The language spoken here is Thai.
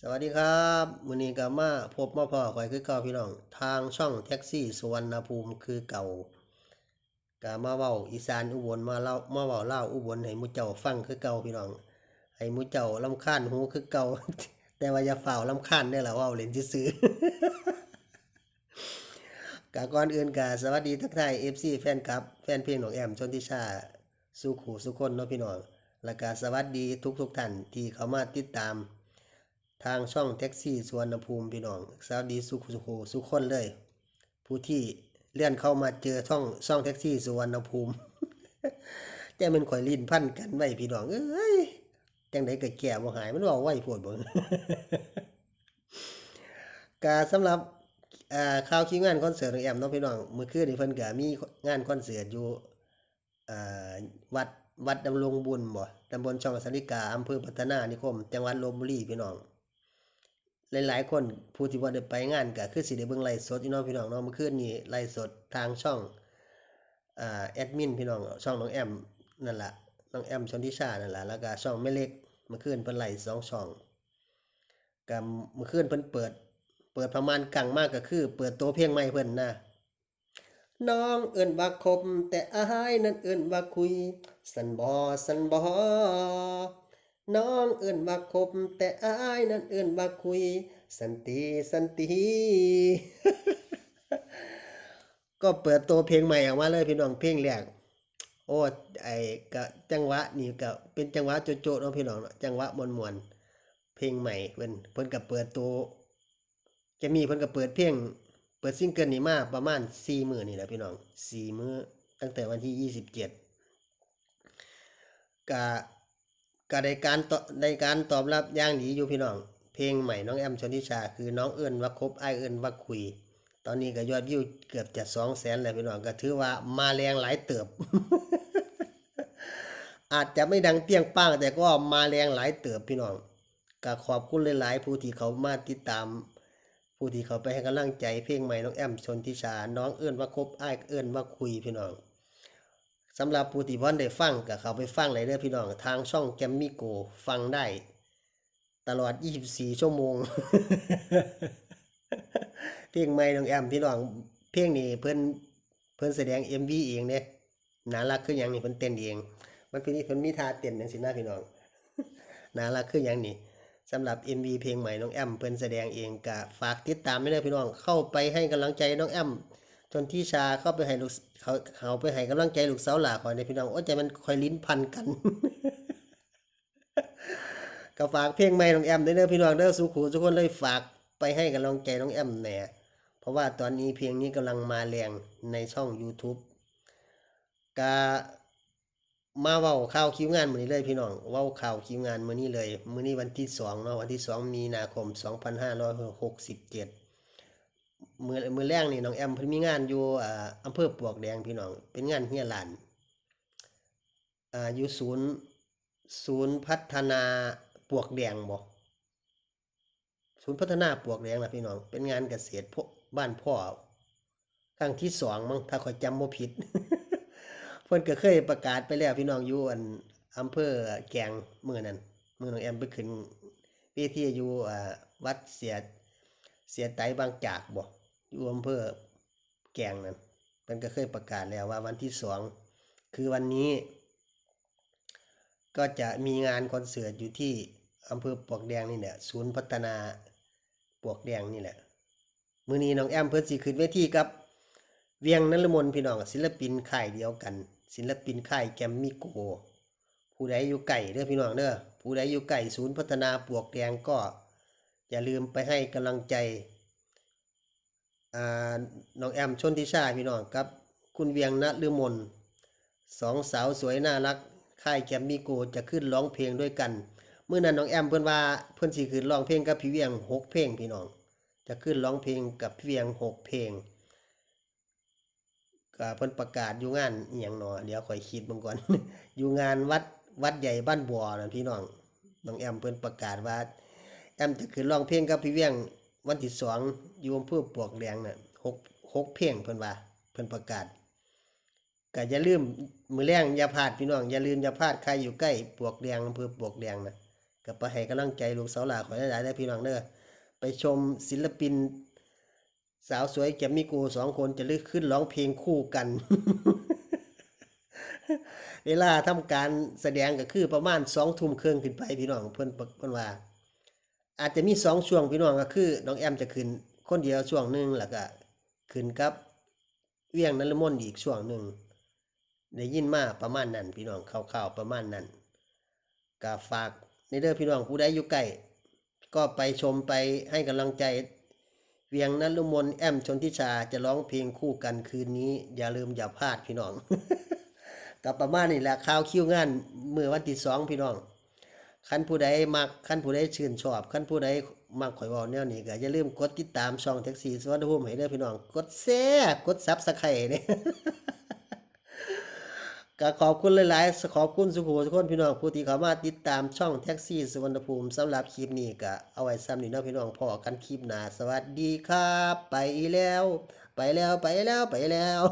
สวัสดีครับมือนี้ก็มาพบมาพ่อข่อยคือเก่าพี่น้อง ทางช่องแท็กซี่สุวรรณภูมิคือเก่าก็มาเว้าอีสานอุบลมาเล่ามาเว้าเล่าอุบลให้มูเจ้าฟังคือเก่าพี่น้องให้มูเจ้ารำคาญหูคือเก่าแต่ว่าอย่าฝ่าวรำคาญได้อล่ะเว้าเล่นซื่อๆกก่อนอื่นก็สวัสดีทักทาย FC แฟนคลับ แฟนเพลงของแอมชนทิชาสุขูสุคนเนาะพี่น้องแล้วก็สวัสดีทุกๆท่านที่เข้ามาติดตาม ทางช่องแท็กซี่สวนภูมิพี่น้องสวัสดีสุขสุขสุขคนเลย ผู้ที่เลื่อนเข้ามาเจอช่องช่องแท็กซี่สวนภูมิแต่มันข่อยลิ้นพันกันไว้พี่น้องเอ้ยจังไดก็แก่บ่หายมันว้าไว้โพดบ่กาสำหรับข่าวคิวงานคอนเสิร์ตของแอมเนาะพี่น้องเมื่อคืนนี่เพิ่นก็มีงานคอนเสิร์ตอยู่วัดวัดดำรงบุญบ่ตำบลช่องสาริกาอำเภอพัฒนานิคม จังหวัดลพบุรีพี่น้อง หลายๆ คนผู้ที่บ่ได้ไปงานก็คือสิได้เบิ่งไลฟ์สดอยู่เนาะพี่น้องเนาะเมื่อคืนนี้ไลฟ์สดทางช่องอ่าแอดมินพี่น้องช่องน้องแอมนั่นล่ะน้องแอมชนทิชานั่นล่ะแล้วก็ช่องแม่เล็กเมื่อคืนเพิ่นไลฟ์สองช่องก็เมื่อคืนเพิ่นเปิด เปิดประมาณกลางมากก็คือ เปิดตัวเพลงใหม่เพิ่นนะน้องเอิ้นว่าคบแต่อายนั้นเอิ้นว่าคุย สันบ่สันบ่ น้องเอิ้นว่าคบแต่อายนั้นเอิ้นว่าคุย สันติสันติก็เปิดตัวเพลงใหม่ออกมาเลยพี่น้องเพลงแรกโอ้ไอ้ก็จังหวะนี่ก็เป็นจังหวะโจ๊ะเนาะพี่น้องเนาะจังหวะม่วนเพลงใหม่เพิ่นเพิ่นก็เปิดตัวจะมีเพิ่นก็เปิดเพลงเปิดซิงเกิลนี้มาประมาณ4มื้อนี่แหละพี่น้อง4มื้อตั้งแต่วันที่27ก็ ก็ได้การตอได้การตอบรับอย่างดีอยู่พี่น้อง เพลงใหม่น้องแอมชนทิชา คือน้องเอิ้นว่าคบไอเอิ้นว่าคุย ตอนนี้ก็ยอดวิวเกือบจะ200,000แล้วพี่น้องก็ถือว่ามาแรงหลายเติบ อาจจะไม่ดังเปี้ยงป้าง แต่ก็มาแรงหลายเติบพี่น้องก็ขอบคุณหลาย ๆ ผู้ที่เขามาติดตาม ผู้ที่เขาไปให้กำลังใจเพลงใหม่น้องแอมชนทิชา น้องเอื้นว่าคบไอ้เอื้นว่าคุยพี่น้อง สำหรับผู้ที่บ่ได้ฟังก็เขาไปฟังเลยเด้อพี่น้องทางช่องแกมมี่โกฟังได้ ตลอด 24 ชั่วโมง เพลงใหม่น้องแอมพี่น้องเพลงนี้เพิ่นเพิ่นแสดง MV เองเด้น่ารักคือหยังนี่เพิ่นเต้นเอง มันเป็นนี่เพิ่นมีท่าเต้นจังซี่นะพี่น้องน่ารักคือหยังนี่สำหรับ MV เพลงใหม่น้องแอมเพิ่นแสดงเองก็ฝากติดตามไม่ได้พี่น้องเข้าไปให้กำลังใจน้องแอม จนที่ชาเข้าไปให้ลูกเขาเขาไปให้กำลังใจลูกสาวหลาขอยในพี่น้องโอ้ใจมันคอยลิ้นพันกันก็ฝากเพลงใหม่น้องแอมด้วยเด้อพี่น้องเด้อสุขุทุกคนเลยฝากไปให้กำลังใจน้องแอมแหน่เพราะว่าตอนนี้เพลงนี้กำลังมาแรงในช่อง YouTube ก็มาเว้าข่าวคิวงานมื้อนี้เลยพี่น้องเว้าข่าวคิวงานมื้อนี้เลยมื้อนี้วันที่2เนาะวันที่ 2 มีนาคม 2567 มือมือแรกนี่น้องแอมเพิ่นมีงานอยู่อ่าอำเภอปวกแดงพี่น้อง เป็นงานเฮียหลานอ่าอยู่ศูนย์ศูนย์พัฒนาปวกแดงบ่ศูนย์พัฒนาปวกแดงล่ะพี่น้อง เป็นงานเกษตรพวกบ้านพ่อครั้งที่สองมั้งถ้าข้อยจำบ่ผิดเพิ่นก็เคยประกาศไปแล้วพี่น้องอยู่อันอำเภอแกลงมื้อนั้นเมื้อน้องแอมไปขึ้นเวทีอยู่อ่าวัดเสียเสียไตบางจากบ่ อยู่อำเภอแกงนั่นเพิ่นก็เคยประกาศแล้วว่าวันที่สองคือวันนี้ ก็จะมีงานคอนเสิร์ตอยู่ที่อำเภอปวกแดงนี่แหละศูนย์พัฒนาปวกแดงนี่แหละมื้อนี้น้องแอมเพิ่นสิขึ้นเวทีกับเวียงนฤมลพี่น้องศิลปินค่ายเดียวกัน ศิลปินค่ายแกมมี่โก ผู้ใดอยู่ไก่เด้อพี่น้องเด้อผู้ใดอยู่ไก่ศูนย์พัฒนาปวกแดงก็อย่าลืมไปให้กำลังใจ น้องแอมชนทิชาพี่น้องกับ คุณเวียงนฤมลสองสาวสวยน่ารักค่ายแกมมี่โกจะขึ้นร้องเพลงด้วยกันเมื่อนั้นน้องแอมเพิ่นว่าเพิ่นสิขึ้นร้องเพลงกับพี่เวียงหกเพลงพี่น้อง จะขึ้นร้องเพลงกับพี่เวียงหกเพลงก็เพิ่นประกาศอยู่งานอียงหนอเดี๋ยวคอยคิดบิ่งก่อน อยู่งานวัดวัดใหญ่บ้านบัวนั่นพี่น้องน้องแอมเพิ่นประกาศว่า แอมจะขึ้นร้องเพลงกับพี่เวียง วันที่สองอยู่อำเภอปลวกแดงน่ะหกหกเพลงเพิ่นว่าเพิ่นประกาศก็อย่าลืมมือแรงอย่าพลาดพี่น้องอย่าลืมอย่าพลาดใครอยู่ใกล้ปลวกแดงอำเภอปลวกแดงน่ะก็ไปให้กำลังใจลูกสาวหลาขอหลายๆได้พี่น้องเด้อไปชมศิลปิน สาวสวยแกมมี่กูสองคนจะลึกขึ้นร้องเพลงคู่กัน เวลาทำการแสดงก็คือประมาณสองทุ่มครึ่งขึ้นไปพี่น้องเพิ่อนเพิ่อนว่า อาจจะมีสองช่วงพี่น้องก็คือ น้องแอมจะขึ้นคนเดียวช่วงหนึ่งแล้วก็ขึ้นกับเวียงนรมนอีกช่วงหนึ่งได้ยินมาประมาณนั้น พี่น้องข่าวๆประมาณนั้นก็ฝากในเด้อพี่น้องผู้ใดอยู่ใกล้ก็ไปชมไปให้กำลังใจ เวียงนรมนแอมชนทิชาจะร้องเพลงคู่กันคืนนี้ อย่าลืมอย่าพลาดพี่น้องกับประมาณนี้แหละข่าวคิวงานเมื่อวันที่สองพี่น้อง คันผู้ใดมักคันผู้ใดชื่นชอบคันผู้ใดมักข่อยเว้าแนวนี้ก็อย่าลืมกดติดตามช่องแท็กซี่สวัสดิภูมิให้เด้อพี่น้อง กดแชร์กด Subscribe นี่ก็ขอบคุณหลายๆขอบคุณสุขุทุกคนพี่น้องผู้ที่เข้ามาติดตามช่องแท็กซี่สุวรรณภูมิสำหรับคลิปนี้ก็เอาไว้ซ้ำนี่เนาะพี่น้องพอกันคลิปหน้าสวัสดีครับ ไปแล้ว ไปแล้วไปแล้วไปแล้ว